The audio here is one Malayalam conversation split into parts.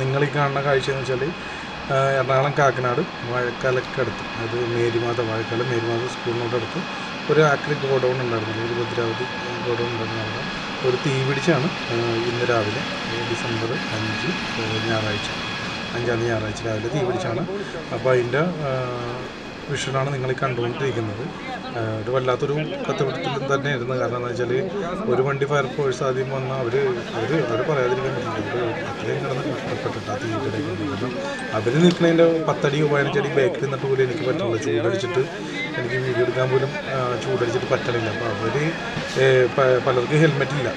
നിങ്ങൾ ഈ കാണുന്ന കാഴ്ച എന്ന് വെച്ചാൽ എറണാകുളം കാക്കനാട് വാഴക്കാലക്കടുത്ത്. അത് മേരിമാത വാഴക്കാലം മേരിമാത സ്കൂളിനോടടുത്ത് ഒരു ആക്രിക് ഗോഡൗൺ ഉണ്ടായിരുന്നു. ഒരു ഭദ്രാവതി ഗോഡൗൺ ഉണ്ടായിരുന്നു അവിടെ. ഒരു തീ പിടിച്ചാണ് ഇന്ന് രാവിലെ ഡിസംബർ അഞ്ച് ഞായറാഴ്ച. അഞ്ചാം തീയതി ഞായറാഴ്ച രാവിലെ തീ പിടിച്ചാണ്. അപ്പോൾ അതിന്റെ വിഷനാണ് നിങ്ങൾ കണ്ടുകൊണ്ടിരിക്കുന്നത്. ഒരു വല്ലാത്തൊരു തന്നെ തന്നെയായിരുന്നു. കാരണം എന്താ വെച്ചാൽ ഒരു വണ്ടി ഫയർഫോഴ്സ് ആദ്യം വന്നാൽ അവർ അവർ അവർ പറയാതിരിക്കാൻ പറ്റില്ല. അവർ അത്രയും കിടന്ന് കഷ്ടപ്പെട്ടിട്ട് ആ തീയിട്ടിടയ്ക്ക് അവർ നിൽക്കുന്നതിന്റെ പത്തടി പതിനഞ്ചടി ബാക്കിൽ നിന്നിട്ട് പോലും എനിക്ക് പറ്റില്ല ചൂടടിച്ചിട്ട് എനിക്ക് വീഡിയോ എടുക്കാൻ പോലും ചൂടടിച്ചിട്ട് പറ്റണില്ല. അപ്പോൾ അവർ പലർക്കും ഹെൽമെറ്റ് ഇല്ല.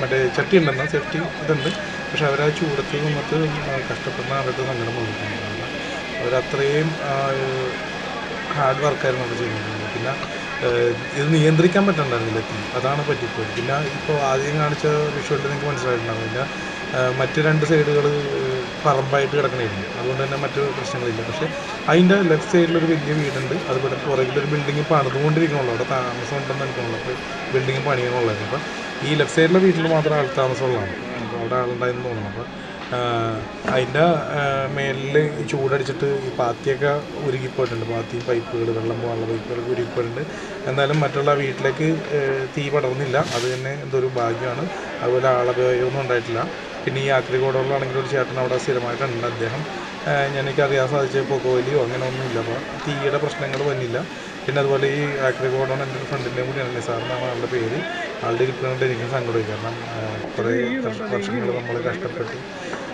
മറ്റേ ചട്ടി ഉണ്ടെന്നാൽ സേഫ്റ്റി ഇതുണ്ട്. പക്ഷെ അവർ ആ ചൂടത്ത് നിന്നിട്ട് കഷ്ടപ്പെടുന്ന അവരുടെ സങ്കടം വന്നിട്ടുണ്ട് അവരത്രയും ഹാർഡ് വർക്കായിരുന്നു അവിടെ ചെയ്തിരുന്നത് പിന്നെ ഇത് നിയന്ത്രിക്കാൻ പറ്റണ്ടായിരുന്നില്ല അതാണ് പറ്റിപ്പോയത്. പിന്നെ ഇപ്പോൾ ആദ്യം കാണിച്ച വിഷ്വലിൽ നിങ്ങൾക്ക് മനസ്സിലായിട്ടുണ്ടാവില്ല പിന്നെ മറ്റ് രണ്ട് സൈഡുകൾ പറമ്പായിട്ട് കിടക്കണമായിരുന്നു അതുകൊണ്ട് തന്നെ മറ്റു പ്രശ്നങ്ങളില്ല. പക്ഷേ അതിന്റെ ലെഫ്റ്റ് സൈഡിലൊരു വലിയ വീടുണ്ട്. അതുപോലെ പുറകിലൊരു ബിൽഡിംഗ് പണിതുകൊണ്ടിരിക്കണുള്ളൂ. അവിടെ താമസം ഉണ്ടെന്ന് എനിക്കുള്ളൂ അപ്പോൾ ബിൽഡിംഗ് പണിയണുള്ളായിരുന്നു അപ്പോൾ ഈ ലെഫ്റ്റ് സൈഡിലെ വീട്ടിൽ മാത്രം ആൾ താമസമുള്ളതാണ്. അപ്പോൾ അവിടെ ആളുണ്ടായെന്ന് തോന്നുന്നു. അപ്പോൾ അതിന്റെ മേലിൽ ഈ ചൂടടിച്ചിട്ട് ഈ പാത്തിയൊക്കെ ഉരുകിപ്പോയിട്ടുണ്ട്. പാത്തി പൈപ്പുകൾ വെള്ളം പോകാനുള്ള പൈപ്പുകളൊക്കെ ഉരുകിപ്പോയിട്ടുണ്ട്. എന്നാലും മറ്റുള്ള വീട്ടിലേക്ക് തീ പടർന്നില്ല. അത് തന്നെ എന്തോ ഒരു ഭാഗ്യമാണ്. അതുപോലെ ആളപയോഗമൊന്നും ഉണ്ടായിട്ടില്ല. പിന്നെ ഈ ആക്രികോടുകളാണെങ്കിൽ ഒരു ചേട്ടൻ അവിടെ സ്ഥിരമായിട്ടുണ്ട് അദ്ദേഹം. ഏഹ്, എനിക്ക് അറിയാൻ സാധിച്ച കോലിയോ അങ്ങനെ ഒന്നുമില്ല. അപ്പോൾ തീയുടെ പ്രശ്നങ്ങൾ വന്നില്ല. പിന്നെ അതുപോലെ ഈ ആക്രികോഡോൺ എന്റെ ഒരു ഫ്രണ്ടിന്റെയും കൂടിയാണ് നിസാറിനാണ് ആളുടെ പേര്. ആളുടെ ഇരിപ്പിനോട് എനിക്ക് സങ്കടമായി. കാരണം കുറേ വർഷങ്ങൾ നമ്മൾ കഷ്ടപ്പെട്ട്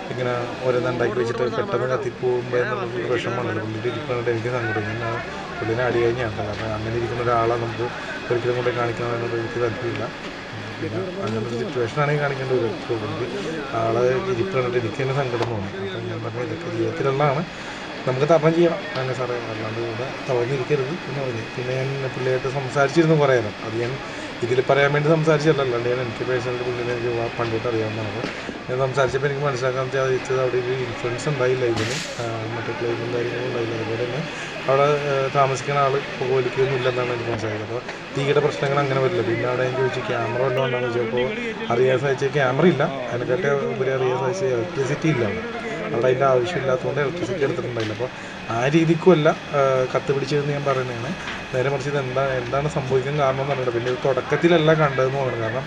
ഇങ്ങനെ ഓരോന്ന് ഉണ്ടാക്കി വെച്ചിട്ട് പെട്ടെന്ന് കത്തിപ്പോകുമ്പോൾ എന്നുള്ളൊരു വിഷമമാണല്ലോ പുള്ളിയുടെ ഇരിക്കുന്നുണ്ട് എനിക്ക് സങ്കടം. ഞാൻ പുള്ളിനെ അടി കഴിഞ്ഞാണ് കാരണം അങ്ങനെ ഇരിക്കുന്ന ഒരാളെ നമുക്ക് ഒരിക്കലും കൊണ്ട് കാണിക്കണമെന്നുള്ള എനിക്ക് താല്പര്യമില്ല. പിന്നെ അങ്ങനത്തെ സിറ്റുവേഷൻ ആണെങ്കിൽ കാണിക്കേണ്ട ഒരു പുള്ളി ആളെ ഇരിപ്പ് കണ്ടിട്ട് എനിക്ക് തന്നെ സങ്കടം തോന്നി. അപ്പം ഞാൻ പറഞ്ഞു ഇതൊക്കെ ജീവിതത്തിലുള്ളതാണ്. നമുക്ക് തരണം ചെയ്യണം. അങ്ങനെ സാറേ. അല്ലാണ്ട് ഇവിടെ തളർന്നിരിക്കരുത് എന്ന് പറഞ്ഞു പിന്നെ ഞാൻ പുള്ളിയായിട്ട് സംസാരിച്ചിരുന്നു കുറേ നേരം. അത് ഞാൻ ഇതിൽ പറയാൻ വേണ്ടി സംസാരിച്ചല്ല അല്ലാണ്ട് ഞാൻ എനിക്ക് പേഴ്സണൽ പുള്ളിനെ എനിക്ക് പണ്ട് തൊട്ട് അറിയാവുന്നതാണ്. ഞാൻ സംസാരിച്ചപ്പോൾ എനിക്ക് മനസ്സിലാക്കാൻ സാധിച്ചത് അവിടെ ഒരു ഇൻഫ്ലുവൻസ് ഉണ്ടായില്ല ഇതിന്. മറ്റേ ക്ലൈമും കാര്യങ്ങളും ഉണ്ടായില്ല. അതുപോലെ തന്നെ അവിടെ താമസിക്കുന്ന ആൾ പോലിക്കൊന്നും ഇല്ലെന്നാണ് എനിക്ക് മനസ്സിലായത്. അപ്പോൾ തീയുടെ പ്രശ്നങ്ങൾ അങ്ങനെ വരില്ല. പിന്നെ അവിടെ ഞാൻ ചോദിച്ചു ക്യാമറ വല്ലതും ഉണ്ടോയെന്ന് ചോദിച്ചപ്പോൾ അറിയാൻ സാധിച്ച ക്യാമറ ഇല്ല. അതിനെക്കാട്ടെ ഉപരി അറിയാൻ സാധിച്ച ഇലക്ട്രിസിറ്റി ഇല്ല അവിടെ. അവിടെ അതിന്റെ ആവശ്യമില്ലാത്തതുകൊണ്ട് ഇലക്ട്രിസിറ്റി എടുത്തിട്ടുണ്ടായില്ല. അപ്പോൾ ആ രീതിക്കുമല്ല കത്ത് പിടിച്ചതെന്ന് ഞാൻ പറയുന്നതാണ്. നേരെ മറിച്ച് ഇത് എന്താ എന്താണ് സംഭവിക്കാൻ കാരണം എന്ന് പറഞ്ഞിട്ട് പിന്നെ തുടക്കത്തിലല്ല കണ്ടതെന്ന് പറഞ്ഞു കാരണം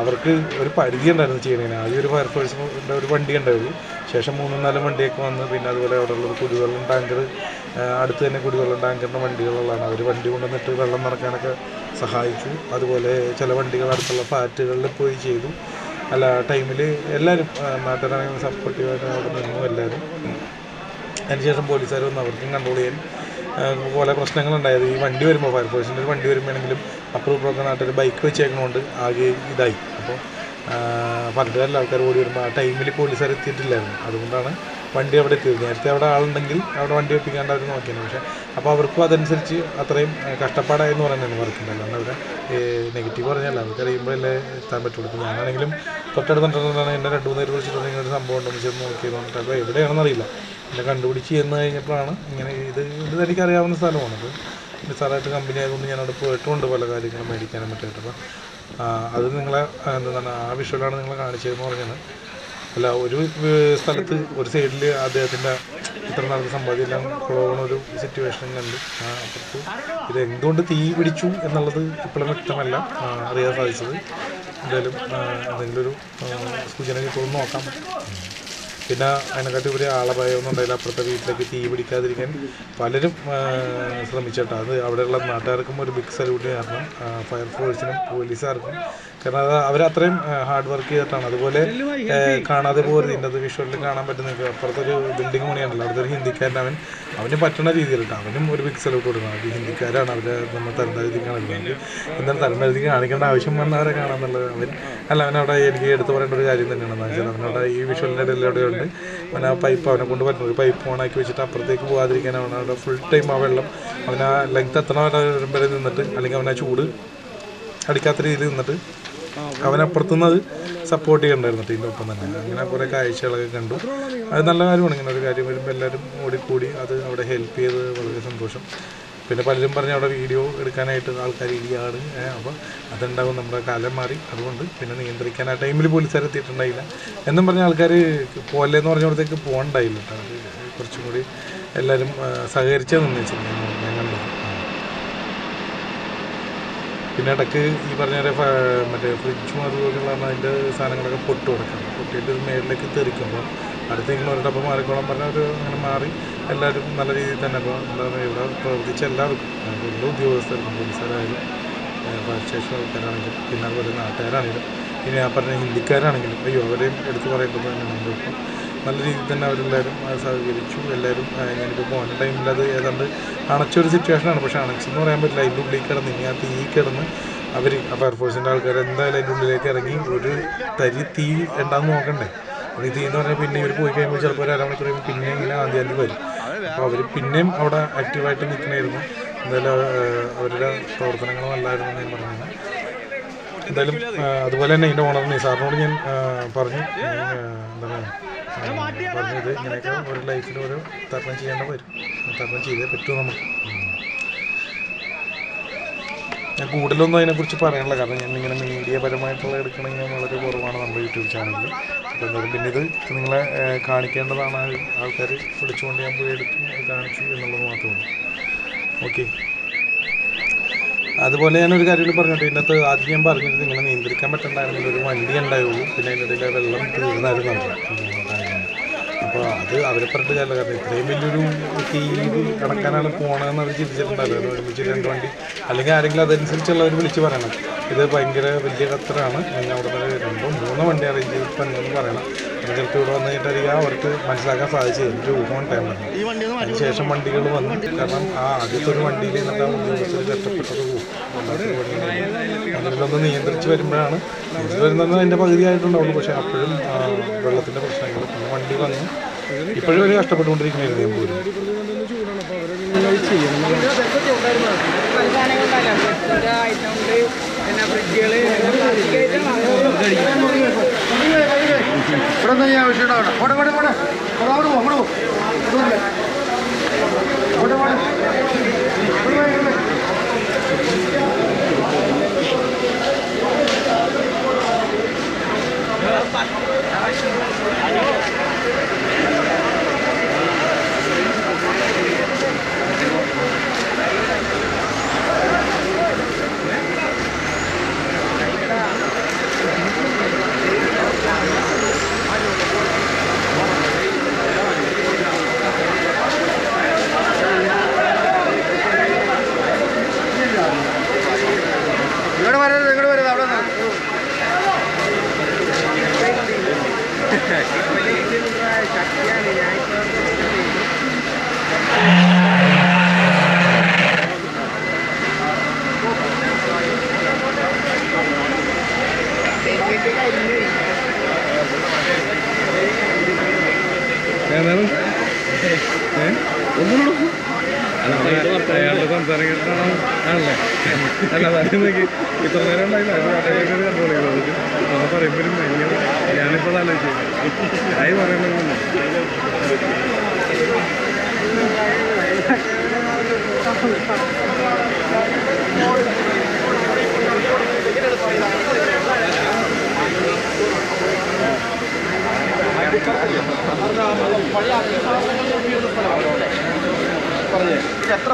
അവർക്ക് ഒരു പരിധി ഉണ്ടായിരുന്നു ചെയ്യുന്നതിന്. ആദ്യം ഒരു ഫയർഫോഴ്സിന്റെ ഒരു വണ്ടി ഉണ്ടായിരുന്നു. ശേഷം മൂന്നും നാലും വണ്ടിയൊക്കെ വന്ന് പിന്നെ അതുപോലെ അവിടെ ഉള്ളൊരു കുടിവെള്ളം ടാങ്കർ അടുത്ത് തന്നെ കുടിവെള്ളം ടാങ്കറിന്റെ വണ്ടികളുള്ളതാണ്. അവർ വണ്ടി കൊണ്ടുവന്നിട്ട് വെള്ളം നിറക്കാനൊക്കെ സഹായിച്ചു. അതുപോലെ ചില വണ്ടികൾ അടുത്തുള്ള ഫ്ലാറ്റുകളിൽ പോയി ചെയ്തു. അല്ല ടൈമിൽ എല്ലാവരും നാട്ടുകാരാണെങ്കിലും സപ്പോർട്ടീവായിട്ട് അവിടെ നിന്നു എല്ലാവരും അതിനുശേഷം പോലീസുകാർ വന്ന്. അവർക്കും കൺട്രോൾ ചെയ്യാൻ. പല പ്രശ്നങ്ങളുണ്ടായത്. ഈ വണ്ടി വരുമ്പോൾ ഫയർഫോഴ്സിന്റെ ഒരു വണ്ടി വരുമ്പോഴെങ്കിലും പ്രോഗ്രാം നാട്ടിൽ ബൈക്ക് വെച്ചേക്കണോണ്ട് ആകെ ഇതായി. അപ്പോൾ പലതരം ആൾക്കാർ ഓടി വരുമ്പോൾ ആ ടൈമിൽ പോലീസുകാർ എത്തിയിട്ടില്ലായിരുന്നു. അതുകൊണ്ടാണ് വണ്ടി അവിടെ എത്തിയത്. നേരത്തെ അവിടെ ആളുണ്ടെങ്കിൽ അവിടെ വണ്ടി എത്തിക്കാണ്ട് അവർ നോക്കിയാണ് പക്ഷേ അപ്പോൾ അവർക്കും അതനുസരിച്ച് അത്രയും കഷ്ടപ്പാടായെന്ന് പറയുന്നതാണ് വർക്കുണ്ടല്ലോ എന്നാൽ അവരെ നെഗറ്റീവ് പറഞ്ഞല്ല അവർക്ക് അറിയുമ്പോഴല്ലേ എത്താൻ പറ്റുള്ളൂ. ഇപ്പോൾ ഞാനാണെങ്കിലും തൊട്ടടുത്തുണ്ടെന്നാണ് എന്നെ രണ്ട് മൂന്ന് പേര് വിളിച്ചിട്ട് ഇങ്ങനെ ഒരു സംഭവം ഉണ്ടെന്ന് ചെന്ന് നോക്കിയത് പറഞ്ഞിട്ട്. അപ്പോൾ എവിടെയാണെന്ന് അറിയില്ല. എന്നെ കണ്ടുപിടിച്ച് ചെന്ന് കഴിഞ്ഞപ്പോഴാണ് ഇങ്ങനെ ഇത് ഇത് എനിക്കറിയാവുന്ന സ്ഥലമാണ്. അത് നിസ്സാരമായിട്ട് കമ്പനി ആയതുകൊണ്ട് ഞാൻ അവിടെ പോയിട്ടുണ്ട് പല കാര്യങ്ങളും മേടിക്കാനും മറ്റായിട്ട് അപ്പം അത് നിങ്ങളെ എന്താണ് ആ വിഷ്വലാണ് നിങ്ങളെ കാണിച്ചതെന്ന് പറഞ്ഞത്. അല്ല ഒരു സ്ഥലത്ത് ഒരു സൈഡിൽ അദ്ദേഹത്തിന്റെ ഇത്ര നടന്ന സമ്പാദ്യം എല്ലാം കുളവണ ഒരു സിറ്റുവേഷൻ കണ്ട്. അപ്പുറത്ത് ഇത് എന്തുകൊണ്ട് തീ പിടിച്ചു എന്നുള്ളത് ഇപ്പോഴും വ്യക്തമല്ല അറിയാൻ സാധിച്ചത്. എന്തായാലും എന്തെങ്കിലും ഒരു സൂചന കിട്ടുമെന്ന് നോക്കാം. പിന്നെ അതിനെക്കാട്ടി ഒരു ആളപായമൊന്നും ഉണ്ടായില്ല. അപ്പുറത്തെ വീട്ടിലേക്ക് തീ പിടിക്കാതിരിക്കാൻ പലരും ശ്രമിച്ചിട്ടാണ് ശ്രമിച്ചിട്ട്. അത് അവിടെയുള്ള നാട്ടുകാർക്കും ഒരു ബിഗ് സല്യൂട്ട് കാരണം ഫയർഫോഴ്സിനും പോലീസുകാർക്കും. കാരണം അത് അവരത്രയും ഹാർഡ് വർക്ക് ചെയ്തിട്ടാണ്. അതുപോലെ കാണാതെ പോകരുത് അത് വിഷ്വലിൽ കാണാൻ പറ്റുന്ന അപ്പുറത്തൊരു ബിൽഡിംഗ് പണിയാണല്ലോ. അവിടുത്തെ ഒരു ഹിന്ദിക്കാരൻ അവൻ അവന് പറ്റുന്ന രീതിയിലിട്ട്. അവനും ഒരു ബിഗ് സല്യൂട്ട് കൊടുക്കണം. അത് ഹിന്ദിക്കാരാണ് അവരെ നമ്മൾ തരംതാഴ്ത്തി കാണുന്നത് എന്താണ് തരംതാഴ്ത്തി കാണിക്കേണ്ട ആവശ്യം വന്നവരെ കാണാന്നുള്ളത് അവൻ. അല്ല അവനവിടെ എനിക്ക് എടുത്തു പറയേണ്ട ഒരു കാര്യം തന്നെയാണ്. എന്ന് വെച്ചാൽ അവനവിടെ ഈ വിഷ്വലിന്റെ ഇടയിൽ ഉണ്ട് അവൻ ആ പൈപ്പ് അവനെ കൊണ്ട് പറ്റുന്ന ഒരു പൈപ്പ് ഓണാക്കി വെച്ചിട്ട് അപ്പുറത്തേക്ക് പോകാതിരിക്കാൻ അവൻ അവിടെ ഫുൾ ടൈം ആ വെള്ളം അവൻ ആ ലെങ്ത് എത്ര വരെ നിന്നിട്ട് അല്ലെങ്കിൽ അവൻ ആ ചൂട് അടിക്കാത്ത രീതിയിൽ നിന്നിട്ട് അവനപ്പുറത്തുനിന്ന് അത് സപ്പോർട്ട് ചെയ്യണ്ടായിരുന്നു ഇതിന്റെ ഒപ്പം തന്നെ. അങ്ങനെ കുറേ കാഴ്ചകളൊക്കെ കണ്ടു. അത് നല്ല കാര്യമാണ്. ഇങ്ങനെ ഒരു കാര്യം വരുമ്പോൾ എല്ലാവരും ഓടിക്കൂടി അത് അവിടെ ഹെൽപ്പ് ചെയ്ത് വളരെ സന്തോഷം. പിന്നെ പലരും പറഞ്ഞ് അവിടെ വീഡിയോ എടുക്കാനായിട്ട് ആൾക്കാർ ഇടിയാണ് അപ്പോൾ അതുണ്ടാവും നമ്മുടെ കാലം മാറി. അതുകൊണ്ട് പിന്നെ നിയന്ത്രിക്കാൻ ആ ടൈമിൽ പോലീസുകാർ എത്തിയിട്ടുണ്ടായില്ല. എന്നും പറഞ്ഞ ആൾക്കാർ പോലെന്ന് പറഞ്ഞിടത്തേക്ക് പോകണ്ടായില്ല കേട്ടോ കുറച്ചും കൂടി എല്ലാവരും സഹകരിച്ചേ നിന്ന് വെച്ചിട്ടുണ്ടായിരുന്നു കണ്ടത് പിന്നെ ഇടയ്ക്ക് ഈ പറഞ്ഞ മറ്റേ ഫ്രിഡ്ജും അതുപോലെയുള്ള അതിന്റെ സാധനങ്ങളൊക്കെ പൊട്ടു കിടക്കണം പൊട്ടിയിട്ട് മേളിലേക്ക് തെറിക്കുമ്പോൾ ഡബ്ബ മാറിക്കോളാൻ പറഞ്ഞ ഒരു അങ്ങനെ മാറി എല്ലാവരും നല്ല രീതിയിൽ തന്നെ ഇപ്പോൾ എന്താ പറയുക ഇവിടെ പ്രവർത്തിച്ച എല്ലാവർക്കും എല്ലാ ഉദ്യോഗസ്ഥർക്കും പോലീസുകാരായാലും ഫയർ സ്റ്റേഷൻ ആൾക്കാരാണെങ്കിലും പിന്നെ അതുപോലെ നാട്ടുകാരാണെങ്കിലും പിന്നെ ഞാൻ പറഞ്ഞ ഹിന്ദിക്കാരാണെങ്കിലും അയ്യോ അവരെയും എടുത്തു പറയേണ്ടത് തന്നെയാണ് ഇപ്പം നല്ല രീതിയിൽ തന്നെ അവരെല്ലാവരും സഹകരിച്ചു എല്ലാവരും ഞാനിപ്പോൾ പോകുന്ന ടൈമിൽ അത് ഏതാണ്ട് അണച്ചൊരു സിറ്റുവേഷനാണ് പക്ഷേ അണച്ചെന്ന് പറയാൻ പറ്റില്ല അതിന്റെ ഉള്ളിൽ കിടന്ന് ഇനി ആ തീ കിടന്ന് അവർ ആ ഫയർഫോഴ്സിന്റെ ആൾക്കാർ എന്തായാലും അതിന്റെ ഉള്ളിലേക്ക് ഇറങ്ങി ഒരു തരി തീ ഉണ്ടാന്ന് നോക്കണ്ടേ? അത് ഈ തീ എന്ന് പറഞ്ഞാൽ പിന്നെ ഇവർ പോയി കഴിയുമ്പോൾ ചിലപ്പോൾ ഒരു അരമണിക്കൂർ കഴിയുമ്പോൾ പിന്നെ ഇങ്ങനെ ആദ്യം ആദ്യം വരും. അപ്പോൾ അവർ പിന്നെയും അവിടെ ആക്റ്റീവായിട്ട് നിൽക്കണമായിരുന്നു എന്തായാലും അവരുടെ പ്രവർത്തനങ്ങൾ നല്ലായിരുന്നു ഞാൻ പറഞ്ഞത് എന്തായാലും അതുപോലെ തന്നെ ഇതിന്റെ ഓണർ നിസാറിനോട് ഞാൻ പറഞ്ഞു. എന്താണ് പറഞ്ഞത് ഇങ്ങനെയൊക്കെ ഒരു ലൈഫിൽ ഒരു തരണം ചെയ്യേണ്ട വരും തരണം ചെയ്തേ പറ്റൂ നമുക്ക്. ഞാൻ കൂടുതലൊന്നും അതിനെക്കുറിച്ച് പറയാനില്ല. കാരണം ഞാൻ ഇങ്ങനെ മീഡിയ പരമായിട്ടുള്ള എടുക്കണമെങ്കിൽ വളരെ കുറവാണ് നമ്മുടെ യൂട്യൂബ് ചാനലിൽ അപ്പോൾ എന്തായാലും പിന്നെ ഇത് നിങ്ങളെ കാണിക്കേണ്ടതാണ്. ആൾക്കാർ വിളിച്ചുകൊണ്ട് ഞാൻ പോയി എടുത്തു കാണിച്ചു എന്നുള്ളത് മാത്രമേ ഉള്ളൂ. ഓക്കെ അതുപോലെ ഞാൻ ഒരു കാര്യം പറഞ്ഞിട്ട്. ഇതിനകത്ത് ആദ്യം ഞാൻ പറഞ്ഞത് നിങ്ങളെ നിയന്ത്രിക്കാൻ പറ്റണ്ടായിരുന്നില്ല ഒരു വണ്ടി ഉണ്ടായുള്ളൂ. പിന്നെ അതിന്റെ വെള്ളം തീർന്നായിരുന്നു. അപ്പോൾ അത് അവരെ പറഞ്ഞിട്ട് കാര്യമില്ല. കാരണം ഇത്രയും വലിയൊരു തീ കടക്കാനാണ് പോകണമെന്ന് അവർ ചിന്തിച്ചിട്ടുണ്ടാവില്ല. അത് ഒരുമിച്ച് രണ്ട് വണ്ടി അല്ലെങ്കിൽ ആരെങ്കിലും അതനുസരിച്ചുള്ളവർ വിളിച്ച് പറയണം. ഇത് ഭയങ്കര വലിയ ഖത്തറാണ് ഞാൻ അവിടെ നിന്ന് രണ്ടോ മൂന്നോ വണ്ടി അറേഞ്ച് ചെയ്ത് തന്നെയെന്ന് പറയണം. ചിലപ്പോൾ ഇവിടെ വന്നു കഴിഞ്ഞിട്ടായിരിക്കും അവർക്ക് മനസ്സിലാക്കാൻ സാധിച്ചത്. ഒരു ഊഹം ടൈം വന്നു അതിനുശേഷം വണ്ടികൾ വന്നു കാരണം ആ ആദ്യത്തെ ഒരു വണ്ടിയിൽ നിന്നിട്ട് ആ ഉദ്യോഗസ്ഥർ കഷ്ടപ്പെട്ടത് അതിലൊന്ന് നിയന്ത്രിച്ച് വരുമ്പോഴാണ്. ഇത് വരുന്നത് അതിന്റെ പകുതി ആയിട്ടുണ്ടാവുള്ളൂ. പക്ഷേ അപ്പോഴും വെള്ളത്തിന്റെ പ്രശ്നങ്ങൾ വണ്ടി വന്ന് ഇപ്പോഴും ഒരു കഷ്ടപ്പെട്ടുകൊണ്ടിരിക്കുന്നു പോലും. ഇവിടെ നിന്ന് ഞാൻ അവിടെ പോട്ടെ ഇവിടെ പോയി, ഇവിടെ പോയി. ഇങ്ങോട്ട് വരരുത് ഇങ്ങോട്ട് വരരുത് അവിടെ നിന്ന്. ഏതാണ് അയാളുടെ സംസാരം കേട്ടാണോ ആണല്ലേ അല്ല അതായത് ഇത്ര നേരം ഉണ്ടായില്ല അത് അടയൊക്കെ കൺട്രോൾ ചെയ്തത് ഒന്ന് പറയുമ്പോഴും ഭയങ്കര ഞാനിപ്പോൾ ആലോചിച്ചു ആയി Thank പറഞ്ഞേ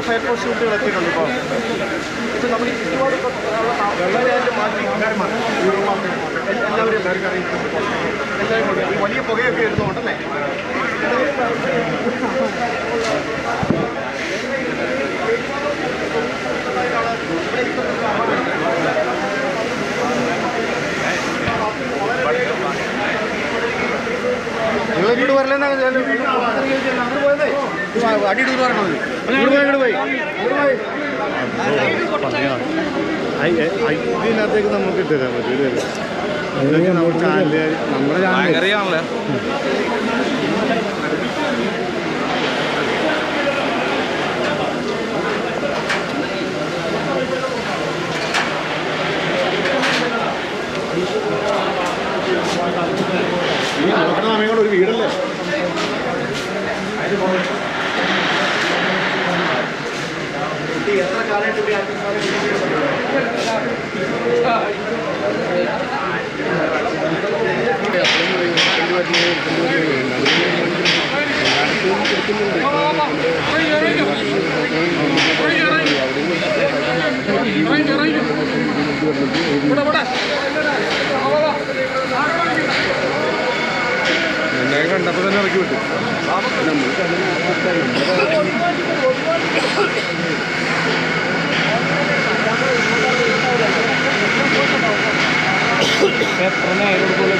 ഇത് ഫോഴ്സ് ഷൂട്ടുകൾ എത്തിയിട്ടുണ്ട് ഇപ്പോൾ. ഇത് നമ്മൾ ഈ ചുറ്റുപാട് മാറ്റി എല്ലാവരും എല്ലാവരും കൊണ്ട് ഈ വലിയ പുകയൊക്കെ ഇരുന്നുകൊണ്ടല്ലേ നിങ്ങൾ ഇങ്ങോട്ട് വരലെന്നാ അങ്ങോട്ട് പോയതേ പറഞ്ഞത്. ഇതിനകത്തേക്ക് നമുക്ക് ഇട്ടുതരാൻ പറ്റും നമ്മുടെ ചാനൽ प्रणय रोड बोले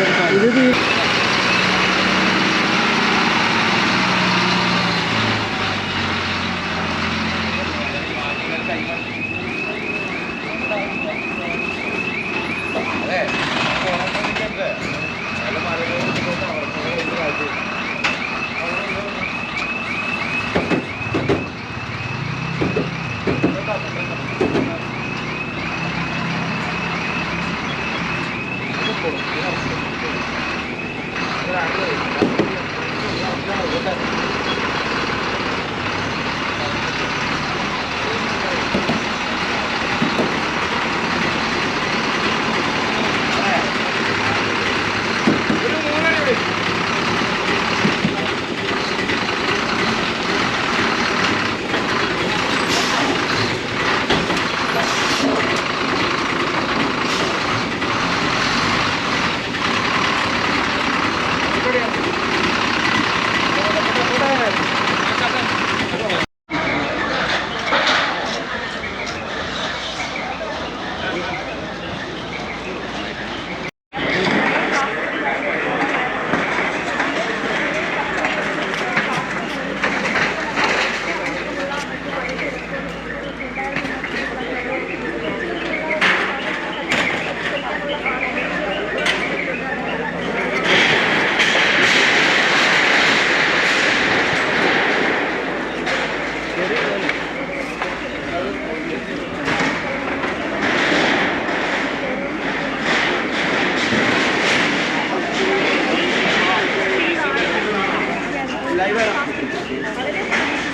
ഇവിടെ റെഡിയാണല്ലോ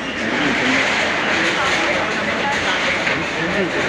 ഇവിടെ ഓക്കെ